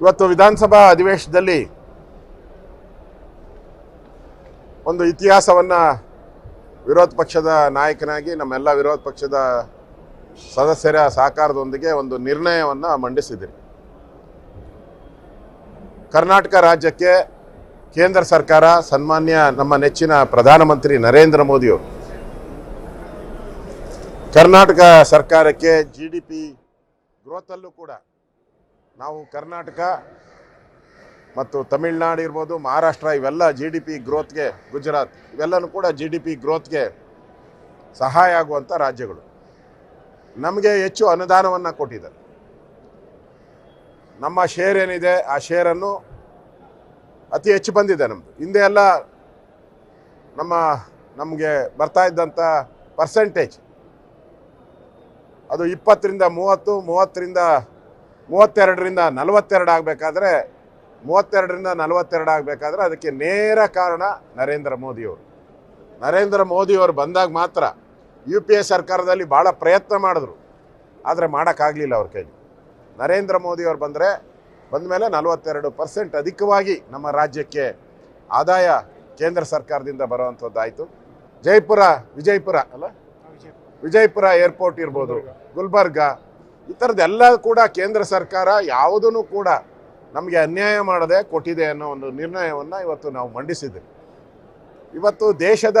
ಇವತ್ತು ವಿಧಾನಸಭಾ ಅಧಿವೇಶನದಲ್ಲಿ ಒಂದು ಇತಿಹಾಸವನ್ನು ವಿರೋಧ ಪಕ್ಷದ ನಾಯಕನಾಗಿ, ನಮ್ಮೆಲ್ಲ ವಿರೋಧ ಪಕ್ಷದ ಸದಸ್ಯರ ಸಹಕಾರದೊಂದಿಗೆ ಒಂದು ನಿರ್ಣಯವನ್ನು ಮಂಡಿಸಿದ್ದೀರಿ ಕರ್ನಾಟಕ ರಾಜ್ಯಕ್ಕೆ ಕೇಂದ್ರ ಸರ್ಕಾರ, ಸನ್ಮಾನ್ಯ ನಮ್ಮ ನೆಚ್ಚಿನ ಪ್ರಧಾನಮಂತ್ರಿ ನರೇಂದ್ರ ಮೋದಿಯವರು, ಕರ್ನಾಟಕ ಸರ್ಕಾರಕ್ಕೆ ಜಿ ಡಿ ಪಿ ಗ್ರೋತಲ್ಲೂ ಕೂಡ ನಾವು ಕರ್ನಾಟಕ ಮತ್ತು ತಮಿಳ್ನಾಡು ಇರ್ಬೋದು, ಮಹಾರಾಷ್ಟ್ರ, ಇವೆಲ್ಲ ಜಿ ಡಿ ಪಿ ಗ್ರೋತ್ಗೆ ಗುಜರಾತ್, ಇವೆಲ್ಲನೂ ಕೂಡ ಜಿ ಡಿ ಪಿ ಗ್ರೋತ್ಗೆ ಸಹಾಯ ಆಗುವಂಥ ರಾಜ್ಯಗಳು. ನಮಗೆ ಹೆಚ್ಚು ಅನುದಾನವನ್ನು ಕೊಟ್ಟಿದ್ದಾರೆ. ನಮ್ಮ ಶೇರ್ ಏನಿದೆ, ಆ ಶೇರನ್ನು ಅತಿ ಹೆಚ್ಚು ಬಂದಿದೆ ನಮ್ಮದು ಹಿಂದೆ ಎಲ್ಲ ನಮ್ಮ, ನಮಗೆ ಬರ್ತಾ ಇದ್ದಂಥ ಪರ್ಸೆಂಟೇಜ್ ಅದು ಇಪ್ಪತ್ತರಿಂದ ಮೂವತ್ತು, ಮೂವತ್ತರಿಂದ ಮೂವತ್ತೆರಡರಿಂದ ನಲವತ್ತೆರಡು ಆಗಬೇಕಾದ್ರೆ, ಮೂವತ್ತೆರಡರಿಂದ ನಲವತ್ತೆರಡು ಆಗಬೇಕಾದ್ರೆ ಅದಕ್ಕೆ ನೇರ ಕಾರಣ ನರೇಂದ್ರ ಮೋದಿಯವರು. ನರೇಂದ್ರ ಮೋದಿಯವರು ಬಂದಾಗ ಮಾತ್ರ ಯು ಪಿ ಎ ಸರ್ಕಾರದಲ್ಲಿ ಭಾಳ ಪ್ರಯತ್ನ ಮಾಡಿದ್ರು. ಆದರೆ ಮಾಡೋಕ್ಕಾಗಲಿಲ್ಲ ಅವ್ರ ಕೈಲಿ. ನರೇಂದ್ರ ಮೋದಿಯವರು ಬಂದರೆ ಬಂದ ಮೇಲೆ ನಲವತ್ತೆರಡು ಪರ್ಸೆಂಟ್ ಅಧಿಕವಾಗಿ ನಮ್ಮ ರಾಜ್ಯಕ್ಕೆ ಆದಾಯ ಕೇಂದ್ರ ಸರ್ಕಾರದಿಂದ ಬರುವಂಥದ್ದಾಯಿತು. ಜೈಪುರ, ವಿಜಯಪುರ ಅಲ್ಲ? ವಿಜಯಪುರ ಏರ್ಪೋರ್ಟ್ ಇರ್ಬೋದು, ಗುಲ್ಬರ್ಗ. ಈ ಥರದ್ದೆಲ್ಲ ಕೂಡ ಕೇಂದ್ರ ಸರ್ಕಾರ ಯಾವುದನ್ನು ಕೂಡ ನಮಗೆ ಅನ್ಯಾಯ ಮಾಡದೆ ಕೊಟ್ಟಿದೆ ಅನ್ನೋ ಒಂದು ನಿರ್ಣಯವನ್ನು ಇವತ್ತು ನಾವು ಮಂಡಿಸಿದ್ದೀವಿ. ಇವತ್ತು ದೇಶದ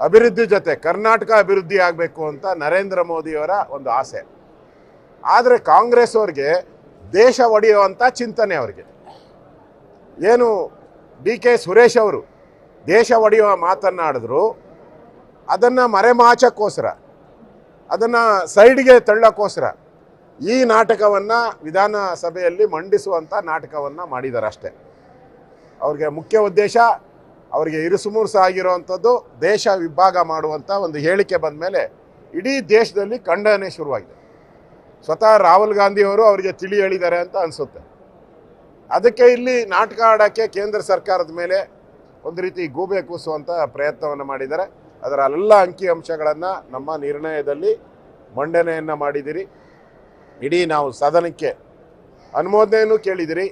ಅಭಿವೃದ್ಧಿ ಜೊತೆ ಕರ್ನಾಟಕ ಅಭಿವೃದ್ಧಿ ಆಗಬೇಕು ಅಂತ ನರೇಂದ್ರ ಮೋದಿಯವರ ಒಂದು ಆಸೆ. ಆದರೆ ಕಾಂಗ್ರೆಸ್ ಅವ್ರಿಗೆ ದೇಶ ಒಡೆಯುವಂಥ ಚಿಂತನೆ ಅವರಿಗೆ. ಏನು ಡಿ ಕೆ ಸುರೇಶ್ ಅವರು ದೇಶ ಒಡೆಯುವ ಮಾತನ್ನಾಡಿದ್ರು, ಅದನ್ನು ಮರೆಮಾಚಕ್ಕೋಸ್ಕರ ಅದನ್ನು ಸೈಡ್ಗೆ ತಳ್ಳೋಕ್ಕೋಸ್ಕರ ಈ ನಾಟಕವನ್ನು ವಿಧಾನಸಭೆಯಲ್ಲಿ ಮಂಡಿಸುವಂಥ ನಾಟಕವನ್ನು ಮಾಡಿದ್ದಾರೆ ಅಷ್ಟೇ ಅವ್ರಿಗೆ ಮುಖ್ಯ ಉದ್ದೇಶ ಅವರಿಗೆ ಇರುಸುಮುರುಸು ಆಗಿರುವಂಥದ್ದು ದೇಶ ವಿಭಾಗ ಮಾಡುವಂಥ ಒಂದು ಹೇಳಿಕೆ ಬಂದ ಮೇಲೆ ಇಡೀ ದೇಶದಲ್ಲಿ ಖಂಡನೆ ಶುರುವಾಗಿದೆ. ಸ್ವತಃ ರಾಹುಲ್ ಗಾಂಧಿಯವರು ಅವರಿಗೆ ತಿಳಿ ಹೇಳಿದ್ದಾರೆ ಅಂತ ಅನಿಸುತ್ತೆ. ಅದಕ್ಕೆ ಇಲ್ಲಿ ನಾಟಕ ಆಡೋಕ್ಕೆ ಕೇಂದ್ರ ಸರ್ಕಾರದ ಮೇಲೆ ಒಂದು ರೀತಿ ಗೂಬೆ ಕೂಸುವಂಥ ಪ್ರಯತ್ನವನ್ನು ಮಾಡಿದ್ದಾರೆ. ಅದರ ಎಲ್ಲ ಅಂಕಿ ಅಂಶಗಳನ್ನು ನಮ್ಮ ನಿರ್ಣಯದಲ್ಲಿ ಮಂಡನೆಯನ್ನು ಮಾಡಿದಿರಿ. ಇಡೀ ನಾವು ಸದನಕ್ಕೆ ಅನುಮೋದನೆಯನ್ನು ಕೇಳಿದಿರಿ.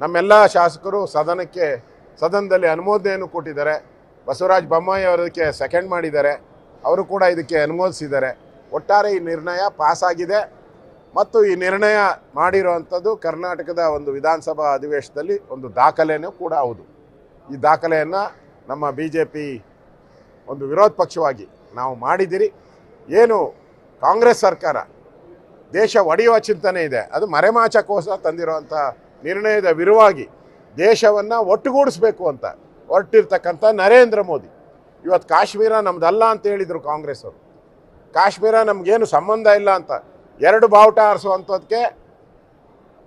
ನಮ್ಮೆಲ್ಲ ಶಾಸಕರು ಸದನಕ್ಕೆ, ಸದನದಲ್ಲಿ ಅನುಮೋದನೆಯನ್ನು ಕೊಟ್ಟಿದ್ದಾರೆ. ಬಸವರಾಜ ಬೊಮ್ಮಾಯಿ ಅವರದಕ್ಕೆ ಸೆಕೆಂಡ್ ಮಾಡಿದ್ದಾರೆ. ಅವರು ಕೂಡ ಇದಕ್ಕೆ ಅನುಮೋದಿಸಿದ್ದಾರೆ. ಒಟ್ಟಾರೆ ಈ ನಿರ್ಣಯ ಪಾಸಾಗಿದೆ ಮತ್ತು ಈ ನಿರ್ಣಯ ಮಾಡಿರುವಂಥದ್ದು ಕರ್ನಾಟಕದ ಒಂದು ವಿಧಾನಸಭಾ ಅಧಿವೇಶನದಲ್ಲಿ ಒಂದು ದಾಖಲೆಯೂ ಕೂಡ ಹೌದು. ಈ ದಾಖಲೆಯನ್ನು ನಮ್ಮ ಬಿ ಜೆ ಪಿ ಒಂದು ವಿರೋಧ ಪಕ್ಷವಾಗಿ ನಾವು ಮಾಡಿದಿರಿ ಏನು ಕಾಂಗ್ರೆಸ್ ಸರ್ಕಾರ ದೇಶ ಒಡೆಯುವ ಚಿಂತನೆ ಇದೆ. ಅದು ಮರೆಮಾಚಕ್ಕೋಸ್ಕರ ತಂದಿರುವಂಥ ನಿರ್ಣಯದ ವಿರುವಾಗಿ ದೇಶವನ್ನು ಒಟ್ಟುಗೂಡಿಸ್ಬೇಕು ಅಂತ ಹೊರಟಿರ್ತಕ್ಕಂಥ ನರೇಂದ್ರ ಮೋದಿ. ಇವತ್ತು ಕಾಶ್ಮೀರ ನಮ್ದಲ್ಲ ಅಂತ ಹೇಳಿದರು ಕಾಂಗ್ರೆಸ್ ಅವರು ಕಾಶ್ಮೀರ ನಮಗೇನು ಸಂಬಂಧ ಇಲ್ಲ ಅಂತ ಎರಡು ಬಾವುಟ ಆರಿಸುವಂಥದ್ದಕ್ಕೆ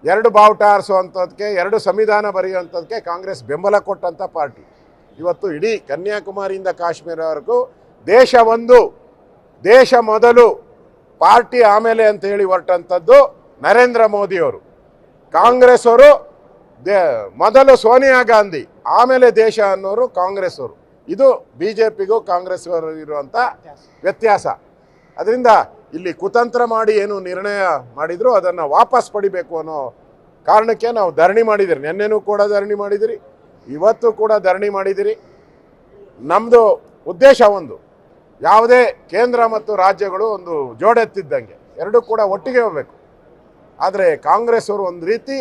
ಎರಡು ಬಾವುಟ ಆರಿಸುವಂಥದ್ದಕ್ಕೆ ಎರಡು ಸಂವಿಧಾನ ಬರೆಯುವಂಥದ್ದಕ್ಕೆ ಕಾಂಗ್ರೆಸ್ ಬೆಂಬಲ ಕೊಟ್ಟಂಥ ಪಾರ್ಟಿ. ಇವತ್ತು ಇಡೀ ಕನ್ಯಾಕುಮಾರಿಯಿಂದ ಕಾಶ್ಮೀರವರೆಗೂ ದೇಶ ಒಂದು, ದೇಶ ಮೊದಲು, ಪಾರ್ಟಿ ಆಮೇಲೆ ಅಂತ ಹೇಳಿ ಹೊರಟಂಥದ್ದು ನರೇಂದ್ರ ಮೋದಿಯವರು. ಕಾಂಗ್ರೆಸ್ ಅವರು ದೇ, ಮೊದಲು ಸೋನಿಯಾ ಗಾಂಧಿ, ಆಮೇಲೆ ದೇಶ ಅನ್ನೋರು ಕಾಂಗ್ರೆಸ್ ಅವರು ಇದು ಬಿ ಜೆ ಪಿಗೂ ಕಾಂಗ್ರೆಸ್ ಇರುವಂಥ ವ್ಯತ್ಯಾಸ. ಅದರಿಂದ ಇಲ್ಲಿ ಕುತಂತ್ರ ಮಾಡಿ ಏನು ನಿರ್ಣಯ ಮಾಡಿದ್ರು ಅದನ್ನು ವಾಪಸ್ ಪಡಿಬೇಕು ಅನ್ನೋ ಕಾರಣಕ್ಕೆ ನಾವು ಧರಣಿ ಮಾಡಿದಿರಿ ನಿನ್ನೆನೂ ಕೂಡ ಧರಣಿ ಮಾಡಿದಿರಿ ಇವತ್ತು ಕೂಡ ಧರಣಿ ಮಾಡಿದಿರಿ ನಮ್ಮದು ಉದ್ದೇಶ ಒಂದು, ಯಾವುದೇ ಕೇಂದ್ರ ಮತ್ತು ರಾಜ್ಯಗಳು ಒಂದು ಜೋಡೆತ್ತಿದ್ದಂಗೆ, ಎರಡೂ ಕೂಡ ಒಟ್ಟಿಗೆ ಹೋಗಬೇಕು. ಆದರೆ ಕಾಂಗ್ರೆಸ್ ಅವರು ಒಂದು ರೀತಿ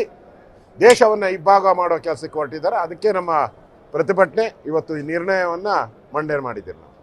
ದೇಶವನ್ನು ಇಬ್ಬಾಗ ಮಾಡೋ ಕೆಲಸಕ್ಕೆ ಹೊರಟಿದ್ದಾರೆ. ಅದಕ್ಕೆ ನಮ್ಮ ಪ್ರತಿಭಟನೆ ಇವತ್ತು ಈ ನಿರ್ಣಯವನ್ನು ಮಂಡನೆ ಮಾಡಿದ್ದೀರಿ ನಾವು.